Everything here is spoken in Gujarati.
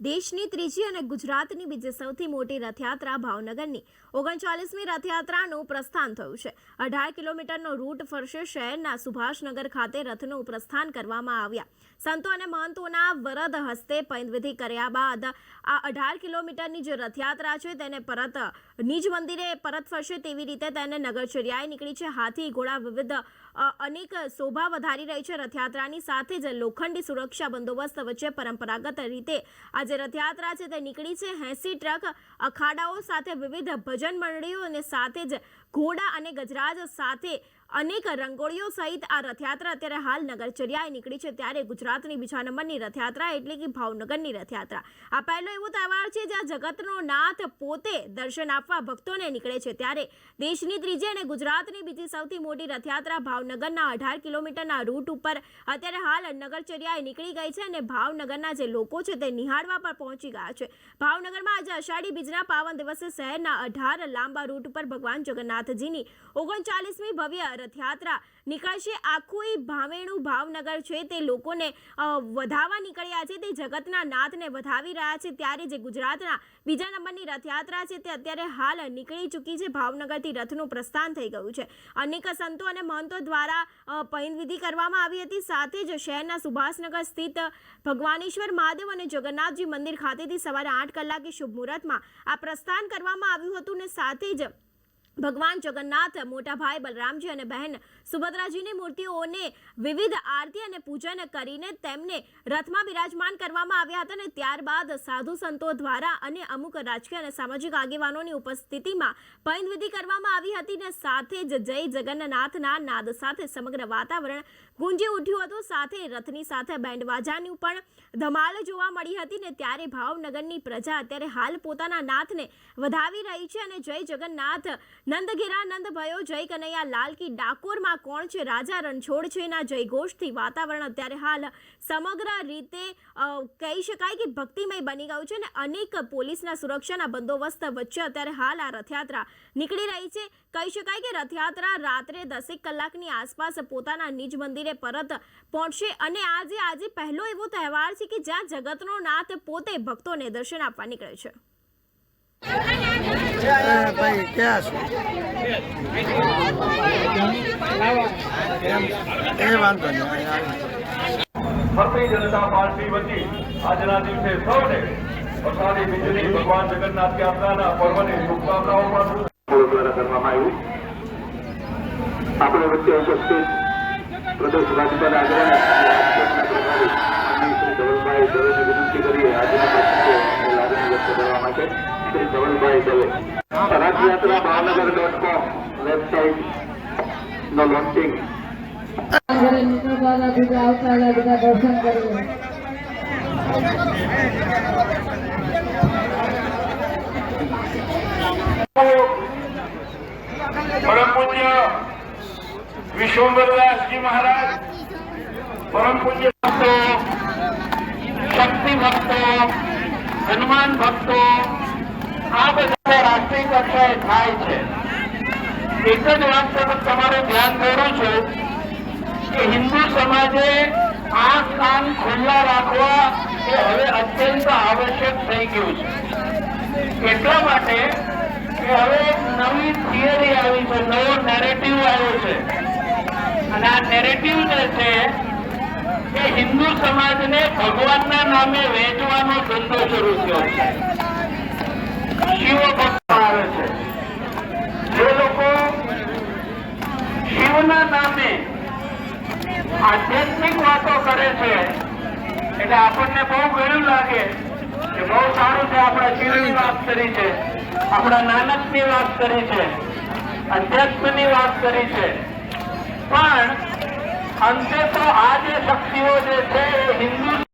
દેશની ત્રીજી અને ગુજરાતની બીજી સૌથી મોટી રથયાત્રા ભાવનગરની ઓગણચાલીસમી રથયાત્રાનું પ્રસ્થાન થયું છે. અઢાર કિલોમીટરનો રૂટ ફરશે શહેરના સુભાષનગર ખાતે રથનું પ્રસ્થાન કરવામાં આવ્યા. સંતો અને મહંતોના વરદ હસ્તે પૈંદવિધિ કર્યા બાદ આ અઢાર કિલોમીટરની જે રથયાત્રા છે તેને પરત, નિજ મંદિરે પરત ફરશે તેવી રીતે તેને નગરચર્યાએ નીકળી છે. હાથી, ઘોડા વિવિધ અનેક શોભા વધારી રહી છે રથયાત્રાની સાથે જ લોખંડી સુરક્ષા બંદોબસ્ત વચ્ચે પરંપરાગત રીતે આજે રથયાત્રા છે તે નીકળી છે. એસી ટ્રક, અખાડાઓ સાથે વિવિધ ભજન મંડળીઓ અને સાથે જ ઘોડા અને ગજરાજ સાથે અનેક રંગોળીઓ સહિત આ રથયાત્રા અત્યારે હાલ નગરચર્યાએ નીકળી છે. ત્યારે ગુજરાતની બીજા નંબરની રથયાત્રા એટલે કે ભાવનગરની રથયાત્રા. આ પહેલો એવો તહેવાર છે જ્યાં જગતનો નાથ પોતે દર્શન આપવા ભક્તોને નીકળે છે. ત્યારે દેશની ત્રીજી અને ગુજરાતની બીજી સૌથી મોટી રથયાત્રા ભાવનગરના અઢાર કિલોમીટરના રૂટ ઉપર અત્યારે હાલ નગરચર્યાએ નીકળી ગઈ છે અને ભાવનગરના જે લોકો છે તે નિહાળવા પર પહોંચી ગયા છે. ભાવનગરમાં આજે અષાઢી બીજના પાવન દિવસે શહેરના અઢાર લાંબા રૂટ ઉપર ભગવાન જગન્નાથજીની ઓગણચાલીસમી ભવ્ય રથયાત્રા નીકળશે. આખું એ ભાવેણું ભાવનગર છે તે લોકોને વધાવા નીકળ્યા છે. તે જગતના નાથને વધાવી રહ્યા છે. ત્યારે જે ગુજરાતના બીજા નંબરની રથયાત્રા છે તે અત્યારે હાલ નીકળી ચૂકી છે. ભાવનગરથી રથનું પ્રસ્થાન થઈ ગયું છે. અનેક સંતો અને મહંતો દ્વારા પૈનવિધિ કરવામાં આવી હતી. સાથે જ શહેરના સુભાષનગર સ્થિત ભગવાનેશ્વર મહાદેવ અને જગન્નાથજી મંદિર ખાતેથી સવારે આઠ કલાકે શુભ મુહૂર્તમાં આ પ્રસ્થાન કરવામાં આવ્યું હતું ને સાથે જ ભગવાન જગન્નાથ, મોટા ભાઈ બલરામજી અને બહેન સુભદ્રાજીની મૂર્તિઓને વિવિધ આરતી અને પૂજન કરીને તેમને રથમાં બિરાજમાન કરવામાં આવ્યા હતા અને ત્યારબાદ સાધુ સંતો દ્વારા અને અમુક રાજકીય અને સામાજિક આગેવાનોની ઉપસ્થિતિમાં પૈનવિધિ કરવામાં આવી હતી ને સાથે જ જય જગન્નાથના નાદ સાથે સમગ્ર વાતાવરણ ગુંજી ઉઠ્યું હતું. સાથે રથની સાથે બેન્ડ વાજાની પણ ધમાલ જોવા મળી હતી ને ત્યારે ભાવનગરની પ્રજા અત્યારે હાલ પોતાના નાથને વધાવી રહી છે અને જય જગન્નાથ નંદ નંદભયો નંદ ભયો જય કનૈયા લાલ કી ડાકોરમાં કોણ છે? રાજા રણછોડ છે ના જય ઘોષથી વાતાવરણ અત્યારે હાલ સમગ્ર રીતે કહી શકાય કે ભક્તિમય બની ગયું છે અને અનેક પોલીસના સુરક્ષાના બંદોબસ્ત વચ્ચે અત્યારે હાલ આ રથયાત્રા નીકળી રહી છે. કહી શકાય કે રથયાત્રા રાત્રે દસેક કલાકની આસપાસ પોતાના નિજ મંદિરે પરત પહોંચશે અને આજે આજે પહેલો એવો તહેવાર છે કે જ્યાં જગતનો નાથ પોતે ભક્તોને દર્શન આપવા નીકળે છે. ભાઈ જનતા પાર્ટી વતી આજના દિવસે સૌને અષાઢી વીજળી, ભગવાન જગન્નાથ યાત્રાના પર્વની શુભકામનાઓ આપણે વચ્ચે પ્રદેશ ભાજપના અગ્રણી देवे रथ यात्रा डॉट कॉम वेबसाइट नो परम पूज्य विश्वम्बरदास जी महाराज परम पूज्य भक्तों शक्ति भक्तों, हनुमान भक्तों, आप રાષ્ટ્રીય કક્ષાએ થાય છે. એક જ વાત તરફ તમારે ધ્યાન દોરું છું કે હિન્દુ સમાજે આ કાન ખુલ્લા રાખવા એ હવે અત્યંત આવશ્યક થઈ ગયું છે. એટલા માટે કે હવે એક નવી થિયરી આવી છે, નવો નેરેટિવ આવ્યો છે. અને આ નેરેટિવ જે છે એ હિન્દુ સમાજને ભગવાનના નામે વેચવાનો ધંધો શરૂ થયો છે. શિવ ભક્ત આવે છે જે લોકો શિવના નામે આધ્યાત્મિક વાતો કરે છે. એટલે આપણને બહુ ગયું લાગે કે બહુ સારું છે આપણા જીવની વાત કરી છે. આપણા નાનકની વાત કરી છે. અધ્યાત્મની વાત કરી છે. પણ અંતે તો આ જે શક્તિઓ જે છે એ હિન્દુ